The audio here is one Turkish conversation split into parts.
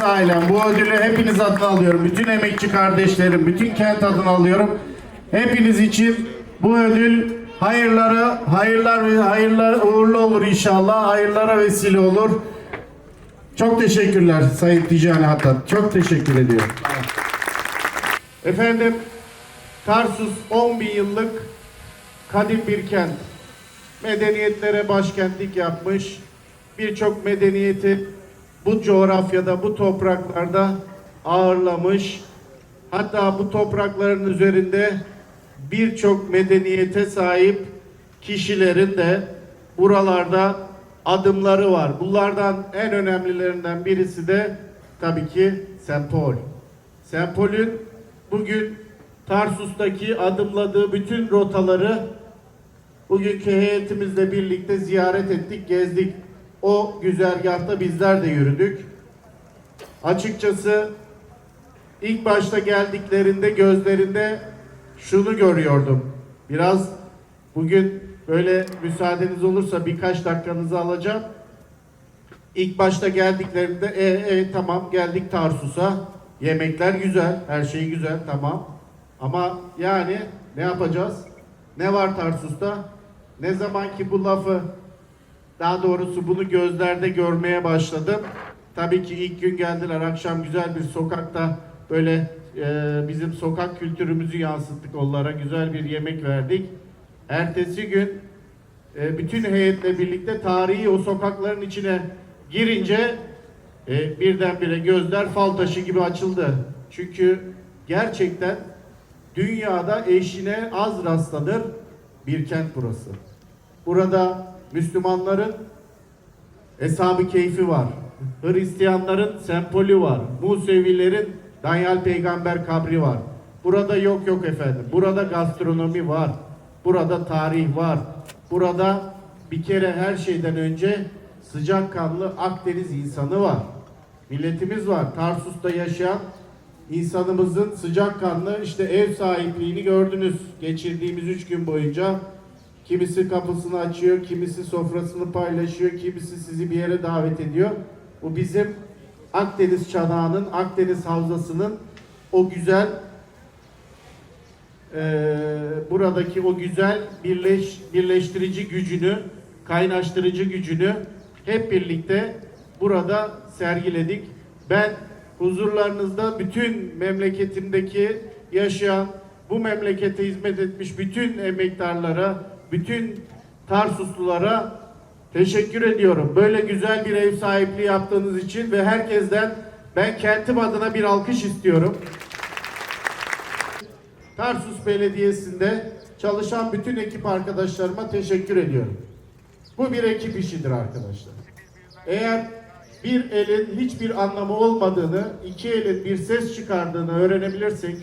Ailem bu ödülü hepiniz adına alıyorum. Bütün emekçi kardeşlerim, bütün kent adına alıyorum. Hepiniz için bu ödül hayırları, hayırlar ve hayırlar uğurlu olur inşallah. Hayırlara vesile olur. Çok teşekkürler Sayın Ticani Hattat. Çok teşekkür ediyorum. Efendim Tarsus 10 bin yıllık kadim bir kent. Medeniyetlere başkentlik yapmış. Birçok medeniyeti bu coğrafyada, bu topraklarda ağırlamış. Hatta bu toprakların üzerinde birçok medeniyete sahip kişilerin de buralarda adımları var. Bunlardan en önemlilerinden birisi de tabii ki Sempol. Sempol'ün bugün Tarsus'taki adımladığı bütün rotaları bugünkü heyetimizle birlikte ziyaret ettik, gezdik. O güzergahta bizler de yürüdük. Açıkçası ilk başta geldiklerinde gözlerinde şunu görüyordum. Biraz bugün böyle müsaadeniz olursa birkaç dakikanızı alacağım. İlk başta geldiklerinde e, e tamam geldik Tarsus'a. Yemekler güzel, her şey güzel tamam. Ama yani ne yapacağız? Ne var Tarsus'ta? Ne zaman ki bu lafı daha doğrusu bunu gözlerde görmeye başladım. Tabii ki ilk gün geldiler akşam güzel bir sokakta böyle e, bizim sokak kültürümüzü yansıttık onlara. Güzel bir yemek verdik. Ertesi gün e, bütün heyetle birlikte tarihi o sokakların içine girince e, birdenbire gözler fal taşı gibi açıldı. Çünkü gerçekten dünyada eşine az rastlanır bir kent burası. Burada Müslümanların Eshab-ı Keyfi var. Hristiyanların sempolü var. Musevilerin Danyal Peygamber kabri var. Burada yok yok efendim. Burada gastronomi var. Burada tarih var. Burada bir kere her şeyden önce sıcakkanlı Akdeniz insanı var. Milletimiz var. Tarsus'ta yaşayan insanımızın sıcakkanlı işte ev sahipliğini gördünüz geçirdiğimiz üç gün boyunca. Kimisi kapısını açıyor, kimisi sofrasını paylaşıyor, kimisi sizi bir yere davet ediyor. Bu bizim Akdeniz çanağının, Akdeniz havzasının o güzel eee, buradaki o güzel birleş, birleştirici gücünü, kaynaştırıcı gücünü hep birlikte burada sergiledik. Ben huzurlarınızda bütün memleketimdeki yaşayan, bu memlekete hizmet etmiş bütün emektarlara, bütün Tarsuslulara teşekkür ediyorum. Böyle güzel bir ev sahipliği yaptığınız için ve herkesten ben kentim adına bir alkış istiyorum. Tarsus Belediyesi'nde çalışan bütün ekip arkadaşlarıma teşekkür ediyorum. Bu bir ekip işidir arkadaşlar. Eğer bir elin hiçbir anlamı olmadığını, iki elin bir ses çıkardığını öğrenebilirsek,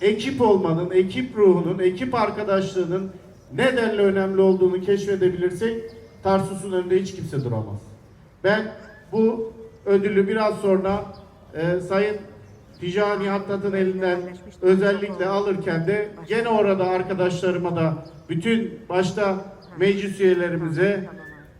ekip olmanın, ekip ruhunun, ekip arkadaşlığının ne denli önemli olduğunu keşfedebilirsek, Tarsus'un önünde hiç kimse duramaz. Ben bu ödülü biraz sonra e, Sayın Ticani Hattat'ın elinden özellikle alırken de gene orada arkadaşlarıma da bütün başta meclis üyelerimize,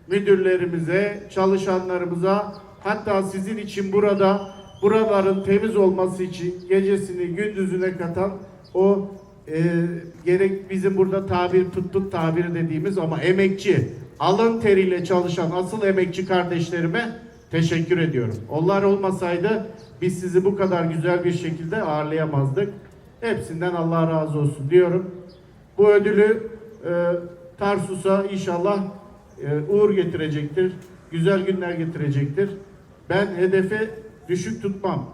müdürlerimize, çalışanlarımıza hatta sizin için burada buraların temiz olması için gecesini gündüzüne katan o e, gerek bizim burada tabir pıt tabiri dediğimiz ama emekçi, alın teriyle çalışan asıl emekçi kardeşlerime teşekkür ediyorum. Onlar olmasaydı biz sizi bu kadar güzel bir şekilde ağırlayamazdık. Hepsinden Allah razı olsun diyorum. Bu ödülü e, Tarsus'a inşallah e, uğur getirecektir. Güzel günler getirecektir. Ben hedefi düşük tutmam.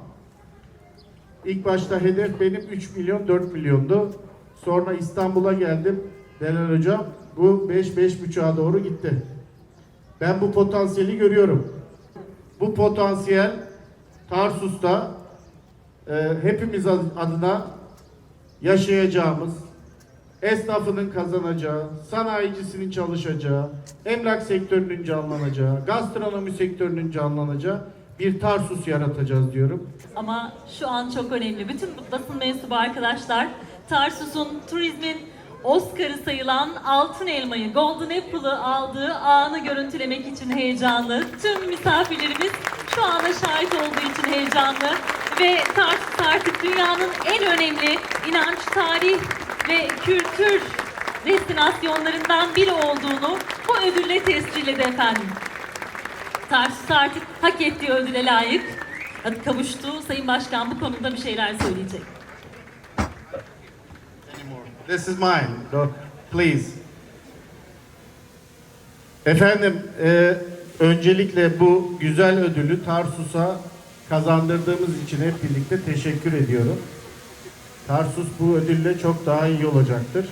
İlk başta hedef benim 3 milyon 4 milyondu. Sonra İstanbul'a geldim. Delal Hocam bu 5-5,5'a doğru gitti. Ben bu potansiyeli görüyorum. Bu potansiyel Tarsus'ta e, hepimiz adına yaşayacağımız, esnafının kazanacağı, sanayicisinin çalışacağı, emlak sektörünün canlanacağı, gastronomi sektörünün canlanacağı bir Tarsus yaratacağız diyorum. Ama şu an çok önemli. Bütün basın mensubu arkadaşlar Tarsus'un turizmin Oscar'ı sayılan Altın Elmayı, Golden Apple'ı aldığı anı görüntülemek için heyecanlı. Tüm misafirlerimiz şu anda şahit olduğu için heyecanlı ve Tarsus artık dünyanın en önemli inanç, tarih ve kültür destinasyonlarından biri olduğunu bu ödülle tescilledi efendim. Tarsus artık hak ettiği ödüle layık kavuştu. Sayın Başkan bu konuda bir şeyler söyleyecek. This is mine. Go. Please. Efendim, e, öncelikle bu güzel ödülü Tarsus'a kazandırdığımız için hep birlikte teşekkür ediyorum. Tarsus bu ödülle çok daha iyi olacaktır.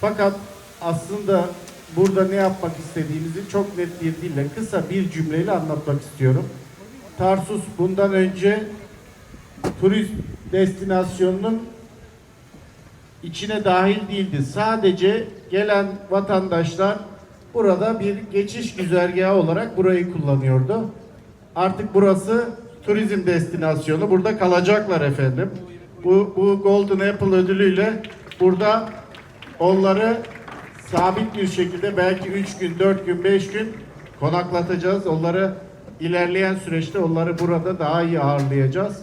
Fakat aslında burada ne yapmak istediğimizi çok net bir dille, kısa bir cümleyle anlatmak istiyorum. Tarsus bundan önce turist destinasyonunun içine dahil değildi. Sadece gelen vatandaşlar burada bir geçiş güzergahı olarak burayı kullanıyordu. Artık burası turizm destinasyonu. Burada kalacaklar efendim. Bu, bu Golden Apple ödülüyle burada onları sabit bir şekilde belki 3 gün, 4 gün, 5 gün konaklatacağız. Onları ilerleyen süreçte onları burada daha iyi ağırlayacağız.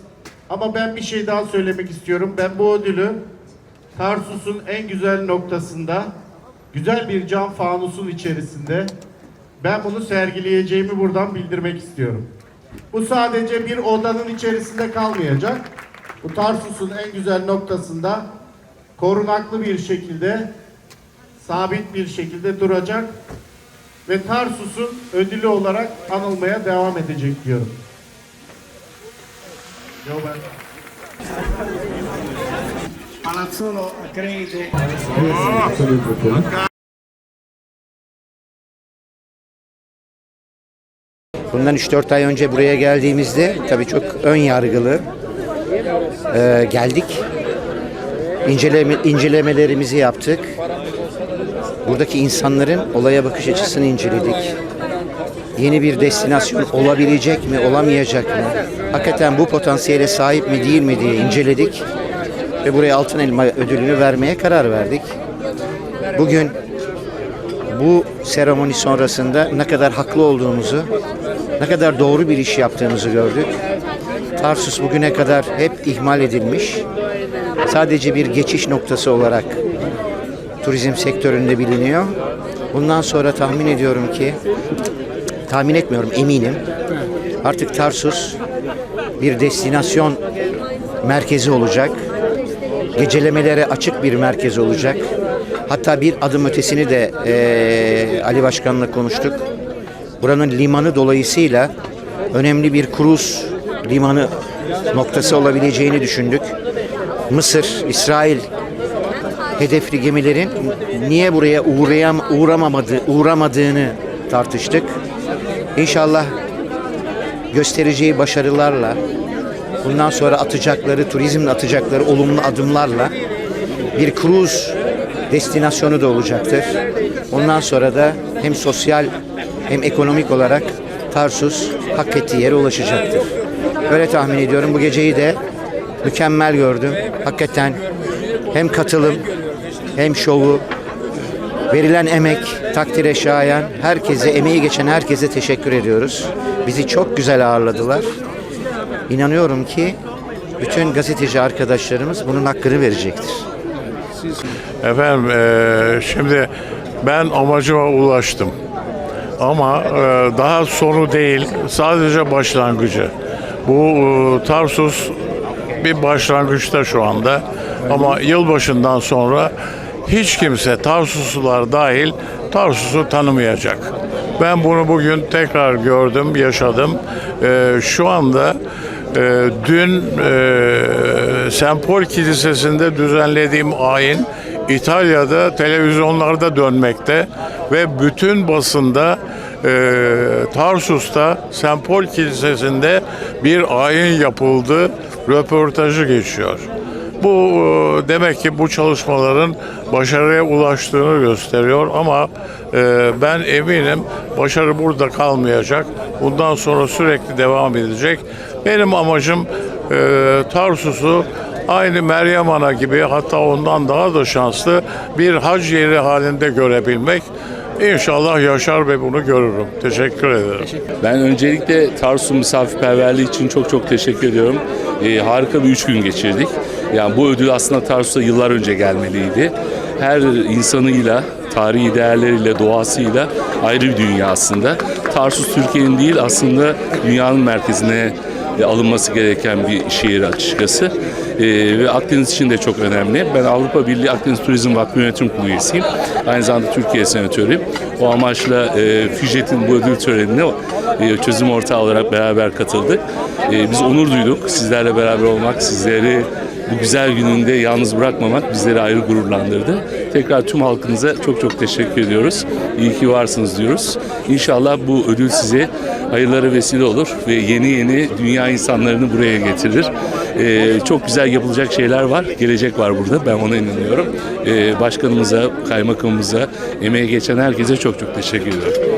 Ama ben bir şey daha söylemek istiyorum. Ben bu ödülü Tarsus'un en güzel noktasında güzel bir cam fanusun içerisinde ben bunu sergileyeceğimi buradan bildirmek istiyorum. Bu sadece bir odanın içerisinde kalmayacak. Bu Tarsus'un en güzel noktasında korunaklı bir şekilde sabit bir şekilde duracak ve Tarsus'un ödülü olarak anılmaya devam edecek diyorum. Yo, ben- Palazzolo accredita Bundan 3-4 ay önce buraya geldiğimizde tabii çok ön yargılı e, geldik. İnceleme, incelemelerimizi yaptık. Buradaki insanların olaya bakış açısını inceledik. Yeni bir destinasyon olabilecek mi, olamayacak mı? Hakikaten bu potansiyele sahip mi, değil mi diye inceledik. Ve buraya Altın Elma ödülünü vermeye karar verdik. Bugün bu seremoni sonrasında ne kadar haklı olduğumuzu, ne kadar doğru bir iş yaptığımızı gördük. Tarsus bugüne kadar hep ihmal edilmiş. Sadece bir geçiş noktası olarak turizm sektöründe biliniyor. Bundan sonra tahmin ediyorum ki, tahmin etmiyorum eminim. Artık Tarsus bir destinasyon merkezi olacak. Gecelemelere açık bir merkez olacak. Hatta bir adım ötesini de eee, Ali Başkan'la konuştuk. Buranın limanı dolayısıyla önemli bir kruz limanı noktası olabileceğini düşündük. Mısır, İsrail hedefli gemilerin niye buraya uğrayam uğramamadı, uğramadığını tartıştık. İnşallah göstereceği başarılarla bundan sonra atacakları, turizmle atacakları olumlu adımlarla bir kruz destinasyonu da olacaktır. Ondan sonra da hem sosyal hem ekonomik olarak Tarsus hak ettiği yere ulaşacaktır. Öyle tahmin ediyorum. Bu geceyi de mükemmel gördüm. Hakikaten hem katılım hem şovu verilen emek takdire şayan herkese emeği geçen herkese teşekkür ediyoruz. Bizi çok güzel ağırladılar. İnanıyorum ki bütün gazeteci arkadaşlarımız bunun hakkını verecektir. Efendim eee, şimdi ben amacıma ulaştım. Ama eee, daha sonu değil, sadece başlangıcı. Bu eee, Tarsus bir başlangıçta şu anda. Ama yılbaşından sonra hiç kimse Tarsuslular dahil Tarsus'u tanımayacak. Ben bunu bugün tekrar gördüm, yaşadım. Eee, şu anda eee, dün St. Paul Kilisesi'nde düzenlediğim ayin İtalya'da televizyonlarda dönmekte ve bütün basında eee Tarsus'ta St. Paul Kilisesi'nde bir ayin yapıldı, röportajı geçiyor. Bu e, demek ki bu çalışmaların başarıya ulaştığını gösteriyor ama e, ben eminim başarı burada kalmayacak. Bundan sonra sürekli devam edecek. Benim amacım e, Tarsus'u aynı Meryem Ana gibi hatta ondan daha da şanslı bir hac yeri halinde görebilmek. İnşallah yaşar ve bunu görürüm. Teşekkür ederim. Ben öncelikle Tarsus misafirperverliği için çok çok teşekkür ediyorum. Ee, harika bir üç gün geçirdik. Yani bu ödül aslında Tarsus'a yıllar önce gelmeliydi. Her insanıyla, tarihi değerleriyle, doğasıyla ayrı bir dünya aslında. Tarsus Türkiye'nin değil aslında dünyanın merkezine alınması gereken bir şehir açıkçası. Ee, ve Akdeniz için de çok önemli. Ben Avrupa Birliği Akdeniz Turizm Vakfı Yönetim Kurulu üyesiyim. Aynı zamanda Türkiye senatörüyüm. O amaçla e, FİJET'in bu ödül törenine e, çözüm ortağı olarak beraber katıldık. E, biz onur duyduk. Sizlerle beraber olmak, sizleri bu güzel gününde yalnız bırakmamak bizleri ayrı gururlandırdı. Tekrar tüm halkınıza çok çok teşekkür ediyoruz. İyi ki varsınız diyoruz. İnşallah bu ödül size hayırlara vesile olur ve yeni yeni dünya insanlarını buraya getirir. Ee, çok güzel yapılacak şeyler var. Gelecek var burada. Ben ona inanıyorum. Ee, başkanımıza, kaymakamımıza, emeğe geçen herkese çok çok teşekkür ediyorum.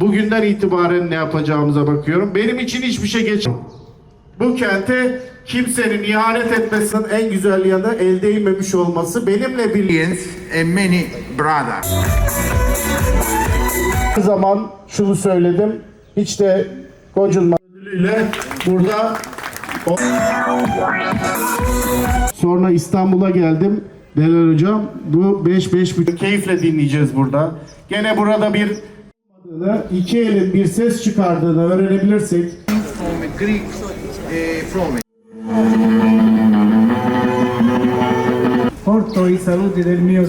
Bugünden itibaren ne yapacağımıza bakıyorum. Benim için hiçbir şey geç. Bu kente kimsenin ihanet etmesinin en güzel yanı el değmemiş olması. Benimle birlikte many brothers. zaman şunu söyledim. Hiç de gocunma ödülüyle burada sonra İstanbul'a geldim. Delal hocam bu 5 5 keyifle dinleyeceğiz burada. Gene burada bir iki elin bir ses çıkardığını öğrenebilirsek Greek Porto i saluti del mio